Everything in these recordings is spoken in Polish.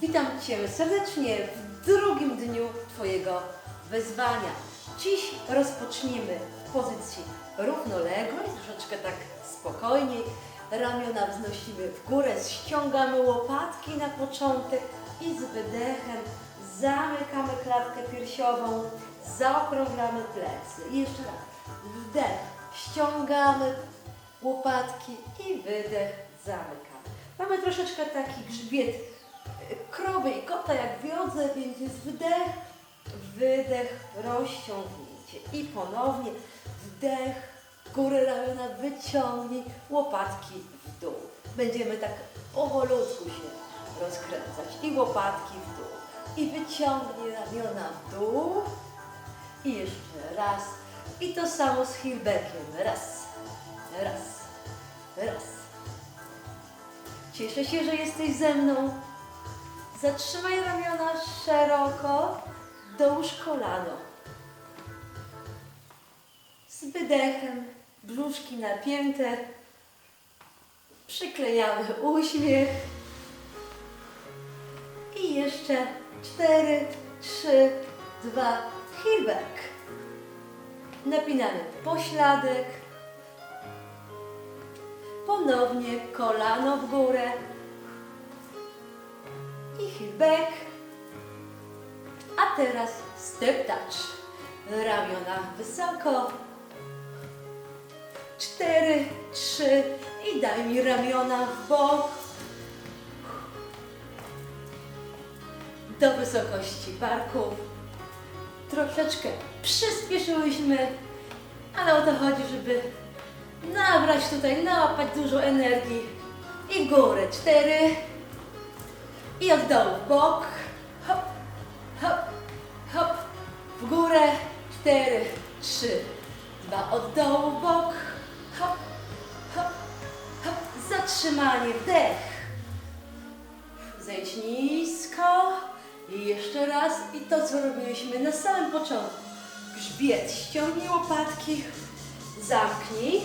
Witam Cię serdecznie w drugim dniu Twojego wyzwania. Dziś rozpoczniemy w pozycji równoległej, troszeczkę tak spokojniej. Ramiona wznosimy w górę, ściągamy łopatki na początek i z wydechem zamykamy klatkę piersiową, zaokrąglamy plecy. I jeszcze raz. Wdech, ściągamy łopatki i wydech, zamykamy. Mamy troszeczkę taki grzbiet jak w jodze, więc jest wdech, wydech, rozciągnięcie. I ponownie wdech, górę ramiona wyciągnij, łopatki w dół. Będziemy tak powolutku się rozkręcać. I łopatki w dół. I wyciągnij ramiona w dół. I jeszcze raz. I to samo z heelbackiem. Raz, raz, raz. Cieszę się, że jesteś ze mną. Zatrzymaj ramiona szeroko, dołóż kolano. Z wydechem, brzuszki napięte. Przyklejamy uśmiech. I jeszcze cztery, trzy, dwa, heelback. Napinamy pośladek. Ponownie kolano w górę. I heel back. A teraz step touch. Ramiona wysoko. Cztery, trzy i daj mi ramiona w bok. Do wysokości barków. Troszeczkę przyspieszyłyśmy, ale o to chodzi, żeby nabrać tutaj, nałapać dużo energii. I górę. Cztery. I od dołu w bok. Hop, hop, hop. W górę. Cztery, trzy, dwa. Od dołu w bok. Hop, hop, hop. Zatrzymanie. Wdech. Zejdź nisko. I jeszcze raz. I to, co robiliśmy na samym początku. Grzbiet. Ściągnij łopatki. Zamknij.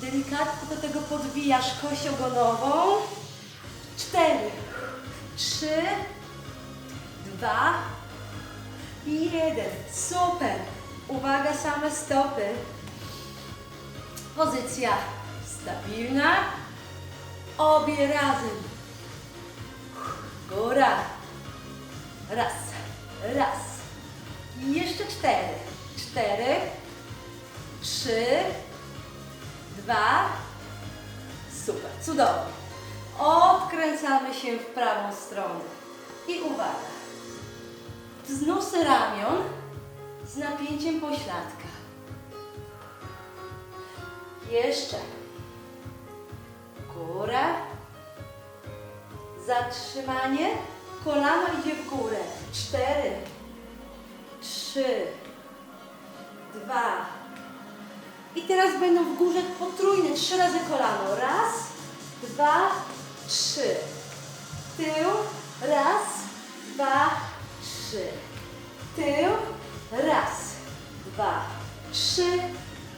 Delikatnie do tego podwijasz kość ogonową. Cztery, trzy, dwa, jeden. Super. Uwaga, same stopy. Pozycja stabilna. Obie razem. Góra. Raz, raz. I jeszcze cztery. Cztery, trzy, dwa. Super, cudownie. Odkręcamy się w prawą stronę. I uwaga. Wznosy ramion z napięciem pośladka. Jeszcze. Góra. Zatrzymanie. Kolano idzie w górę. Cztery. Trzy. Dwa. I teraz będą w górze potrójne. Trzy razy kolano. Raz, dwa, trzy. Tył. Raz, dwa, trzy. Tył. Raz, dwa, trzy.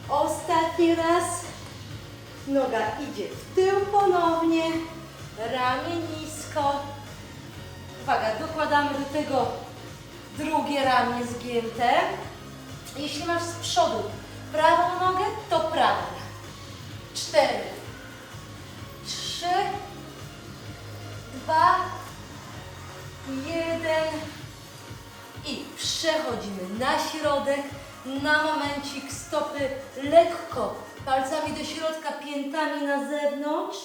Ostatni raz. Noga idzie w tył ponownie. Ramię nisko. Uwaga, dokładamy do tego drugie ramię zgięte. Jeśli masz z przodu prawą nogę, to prawą. Cztery, przechodzimy na środek. Na momencik stopy lekko, palcami do środka, piętami na zewnątrz.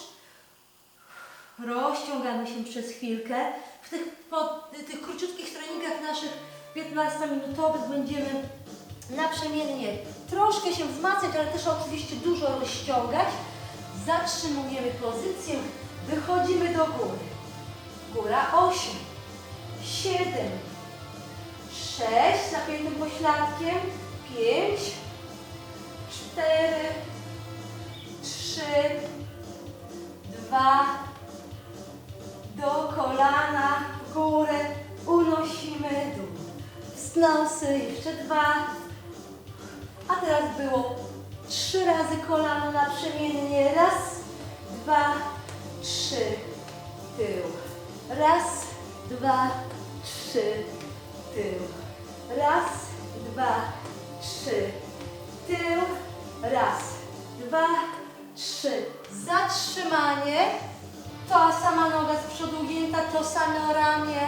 Rozciągamy się przez chwilkę. W tych, po, tych króciutkich treningach naszych 15-minutowych będziemy naprzemiennie troszkę się wzmacniać, ale też oczywiście dużo rozciągać. Zatrzymujemy pozycję, wychodzimy do góry. Góra 8, 7, 6, zapiętym pośladkiem, 5, 4, 3, 2, do kolana, w górę, unosimy dół. Wznosy, jeszcze dwa. A teraz było trzy razy kolano naprzemiennie. Raz, dwa, trzy. Tył. Raz, dwa, trzy, tył. Raz, dwa, trzy, tył. Raz, dwa, trzy. Zatrzymanie. Ta sama noga z przodu ugięta, to samo ramię.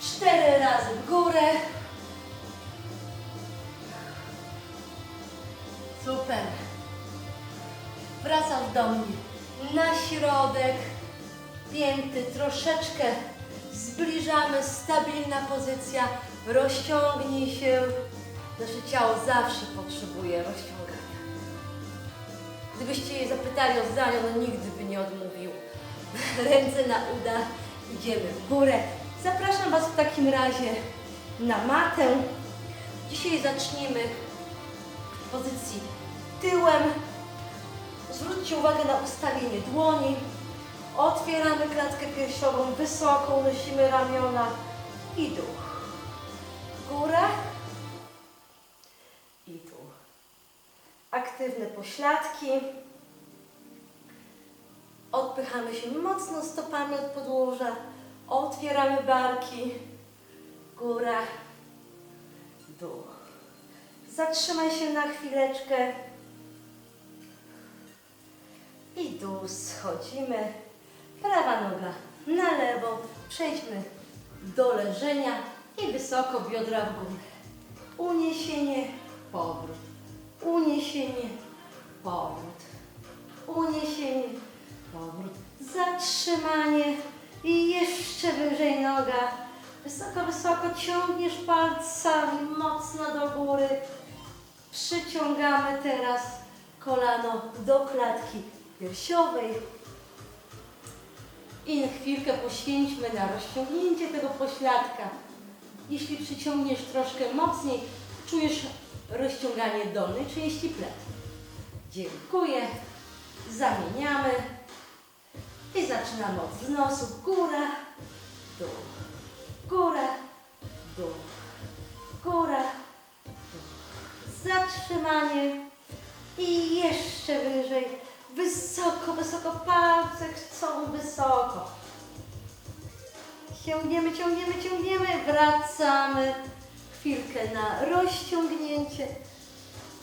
Cztery razy w górę. Super. Wracasz do mnie na środek. Pięty troszeczkę zbliżamy. Stabilna pozycja. Rozciągnij się. Nasze ciało zawsze potrzebuje rozciągania. Gdybyście je zapytali o zdanie, no nigdy by nie odmówił. Ręce na uda, idziemy w górę. Zapraszam Was w takim razie na matę. Dzisiaj zaczniemy w pozycji tyłem. Zwróćcie uwagę na ustawienie dłoni. Otwieramy klatkę piersiową wysoko, unosimy ramiona i dół. Góra i dół. Aktywne pośladki. Odpychamy się mocno stopami od podłoża. Otwieramy barki. Góra, dół. Zatrzymaj się na chwileczkę. I dół schodzimy. Prawa noga na lewą. Przejdźmy do leżenia i wysoko biodra w górę. Uniesienie, powrót. Uniesienie, powrót. Uniesienie, powrót. Zatrzymanie i jeszcze wyżej noga. Wysoko, wysoko ciągniesz palcami mocno do góry. Przyciągamy teraz kolano do klatki piersiowej. I na chwilkę poświęćmy na rozciągnięcie tego pośladka. Jeśli przyciągniesz troszkę mocniej, czujesz rozciąganie dolnej części plet. Dziękuję. Zamieniamy. I zaczynamy od wznosu. Góra, dół, góra, dół, góra, dół. Zatrzymanie. I jeszcze wyżej. Wysoko, wysoko. Palce chcą wysoko. Ciągniemy, ciągniemy, ciągniemy. Wracamy. Chwilkę na rozciągnięcie.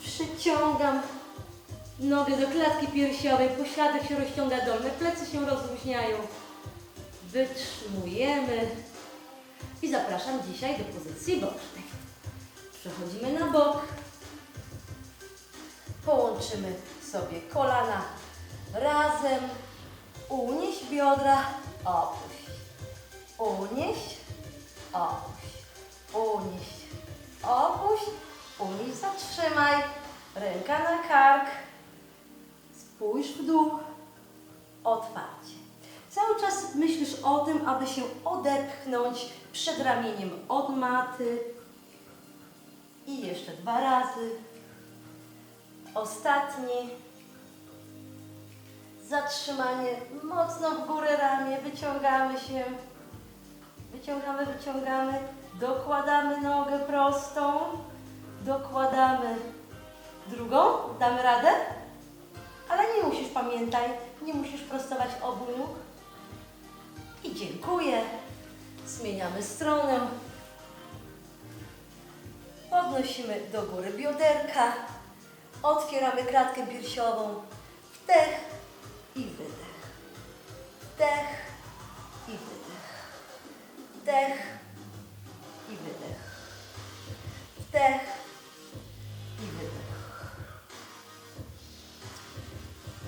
Przyciągam nogę do klatki piersiowej. Pośladek się rozciąga dolny. Plecy się rozluźniają. Wytrzymujemy. I zapraszam dzisiaj do pozycji bocznej. Przechodzimy na bok. Połączymy sobie kolana razem. Unieś biodra, opuść. Unieś, opuść. Unieś, opuść. Unieś, zatrzymaj. Ręka na kark. Spójrz w dół. Otwarcie. Cały czas myślisz o tym, aby się odepchnąć przed ramieniem od maty. I jeszcze dwa razy. Ostatni. Zatrzymanie. Mocno w górę ramię. Wyciągamy się. Wyciągamy, wyciągamy. Dokładamy nogę prostą. Dokładamy drugą. Damy radę? Ale nie musisz, pamiętaj, nie musisz prostować obu nóg. I dziękuję. Zmieniamy stronę. Podnosimy do góry bioderka. Otwieramy klatkę piersiową. Wdech i wydech. Wdech. Wdech i wydech. Wdech i wydech.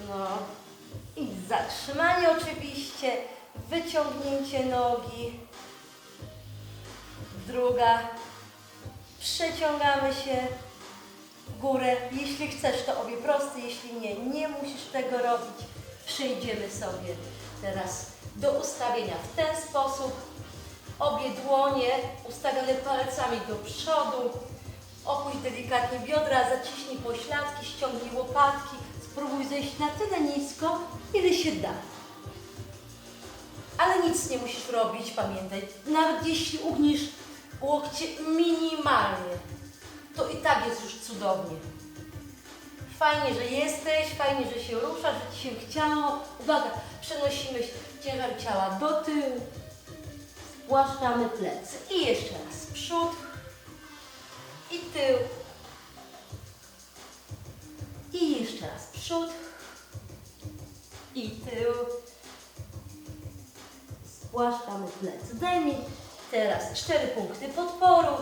No i zatrzymanie oczywiście. Wyciągnięcie nogi. Druga. Przeciągamy się w górę. Jeśli chcesz, to obie proste, jeśli nie, nie musisz tego robić. Przejdziemy sobie teraz do ustawienia w ten sposób. Obie dłonie ustawione palcami do przodu. Opuść delikatnie biodra, zaciśnij pośladki, ściągnij łopatki. Spróbuj zejść na tyle nisko, ile się da. Ale nic nie musisz robić, pamiętaj. Nawet jeśli ugniesz łokcie minimalnie, to i tak jest już cudownie. Fajnie, że jesteś, fajnie, że się ruszasz, że Ci się chciało. Uwaga, przenosimy ciężar ciała do tyłu. Spłaszczamy plecy. I jeszcze raz przód i tył. I jeszcze raz przód i tył. Spłaszczamy plecy. Daj mi teraz cztery punkty podporu.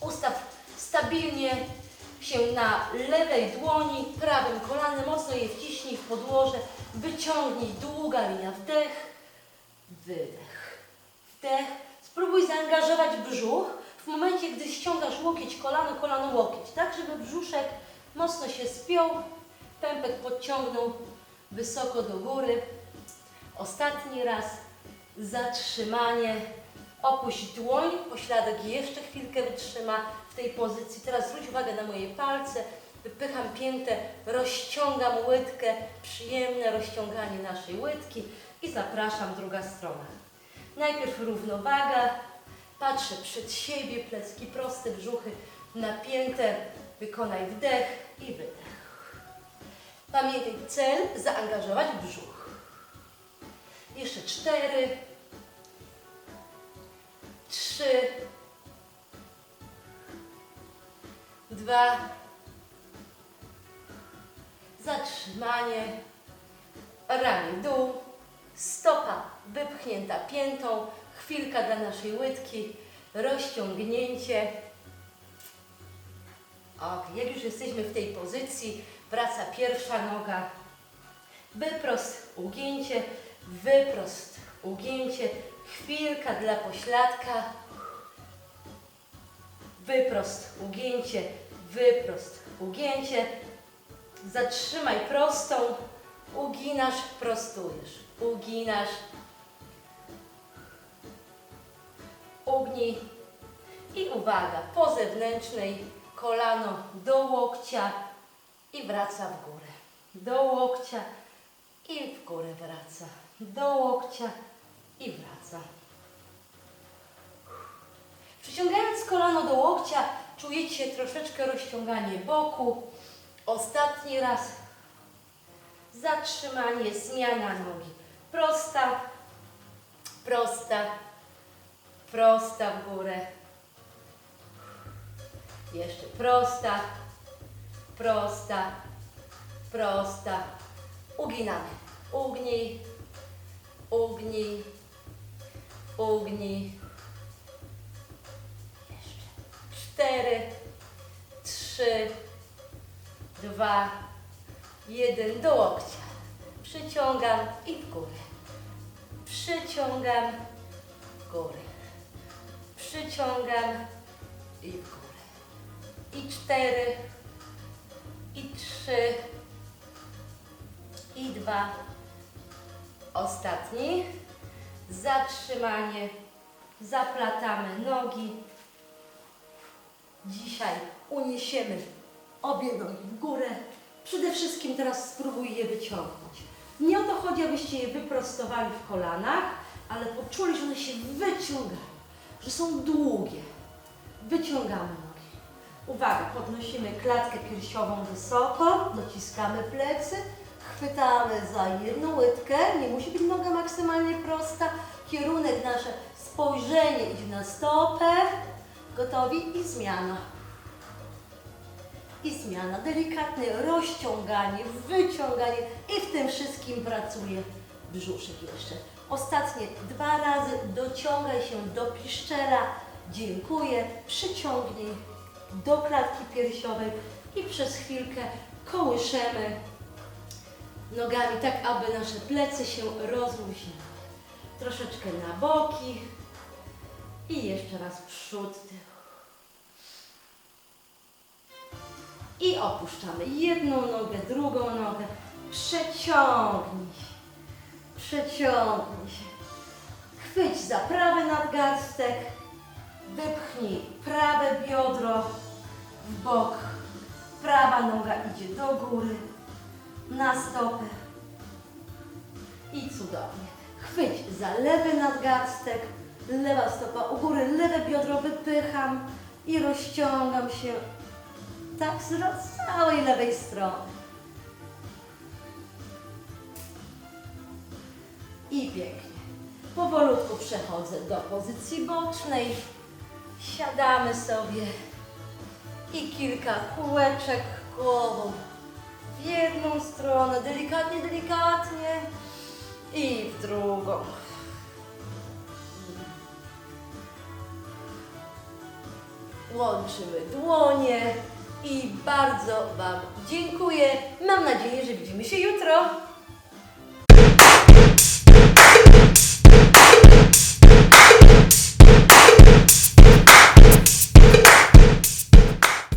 Ustaw stabilnie się na lewej dłoni, prawym kolanem, mocno je wciśnij w podłoże, wyciągnij, długa linia, wdech, wydech, Spróbuj zaangażować brzuch w momencie, gdy ściągasz łokieć, kolano, kolano, łokieć, tak żeby brzuszek mocno się spiął, pępek podciągnął wysoko do góry. Ostatni raz zatrzymanie, opuść dłoń, pośladek jeszcze chwilkę wytrzyma w tej pozycji. Teraz zwróć uwagę na moje palce, wypycham piętę, rozciągam łydkę, przyjemne rozciąganie naszej łydki i zapraszam druga strona. Najpierw równowaga, patrzę przed siebie, plecki proste, brzuchy napięte, wykonaj wdech i wydech. Pamiętaj cel, zaangażować brzuch. Jeszcze cztery, trzy, dwa, zatrzymanie, ramię dół, stopa wypchnięta piętą, chwilka dla naszej łydki, rozciągnięcie. Ok, jak już jesteśmy w tej pozycji, wraca pierwsza noga, wyprost, ugięcie, wyprost, ugięcie, chwilka dla pośladka, wyprost, ugięcie, wyprost, ugięcie, zatrzymaj prostą, uginasz, prostujesz, uginasz, ugnij i uwaga, po zewnętrznej kolano do łokcia i wraca w górę, do łokcia i w górę wraca, do łokcia i wraca. Przyciągając kolano do łokcia, czujecie troszeczkę rozciąganie boku. Ostatni raz. Zatrzymanie, zmiana nogi. Prosta, prosta, prosta w górę. Jeszcze prosta, prosta, prosta. Uginamy. Ugnij, ugnij, ugnij. Jeszcze. Cztery, trzy, dwa, jeden. Do łokcia. Przyciągam i w górę. Przyciągam w górę. Przyciągam i w górę. I cztery, i trzy, i dwa. Ostatni. Zatrzymanie. Zaplatamy nogi. Dzisiaj uniesiemy obie nogi w górę. Przede wszystkim teraz spróbuj je wyciągnąć. Nie o to chodzi, abyście je wyprostowali w kolanach, ale poczuli, że one się wyciągają, że są długie. Wyciągamy nogi. Uwaga, podnosimy klatkę piersiową wysoko, dociskamy plecy, chwytamy za jedną łydkę, nie musi być noga maksymalnie prosta, kierunek nasze, spojrzenie idzie na stopę, gotowi i zmiana. I zmiana, delikatne rozciąganie, wyciąganie i w tym wszystkim pracuje brzuszek jeszcze. Ostatnie dwa razy dociągaj się do piszczela, dziękuję, przyciągnij do klatki piersiowej i przez chwilkę kołyszemy nogami, tak aby nasze plecy się rozluźniły. Troszeczkę na boki i jeszcze raz przód, tył. I opuszczamy jedną nogę, drugą nogę. Przeciągnij. Przeciągnij się. Chwyć za prawy nadgarstek. Wypchnij prawe biodro w bok. Prawa noga idzie do góry, na stopę. I cudownie. Chwyć za lewy nadgarstek, lewa stopa u góry, lewe biodro wypycham i rozciągam się tak z całej lewej strony. I pięknie. powolutku przechodzę do pozycji bocznej. Siadamy sobie i kilka kółeczek głową w jedną stronę, delikatnie, delikatnie i w drugą. Łączymy dłonie i bardzo Wam dziękuję. Mam nadzieję, że widzimy się jutro.